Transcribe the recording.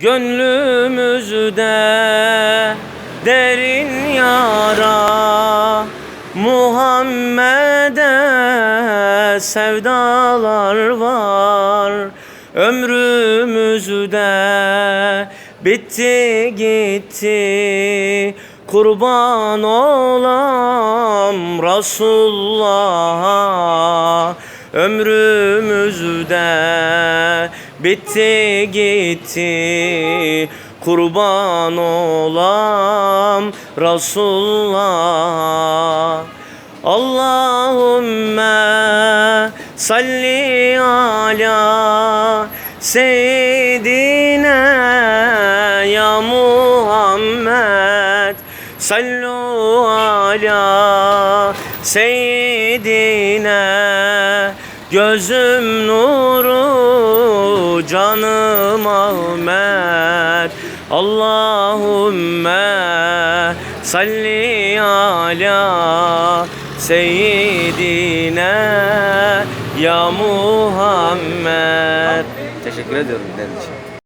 Gönlümüzde derin yara. Muhammed'e sevdalar var. Ömrümüzde bitti gitti. Kurban olam Resulullah'a. Ömrümüzde bitti gitti. Kurban olam Resulullah Allahümme salli ala seyyidina ya Muhammed. Sallu ala seyyidina Gözüm nuru canım Ahmet Allahümme salli ala seyyidina ya Muhammed Teşekkür ediyorum dinlediğin için.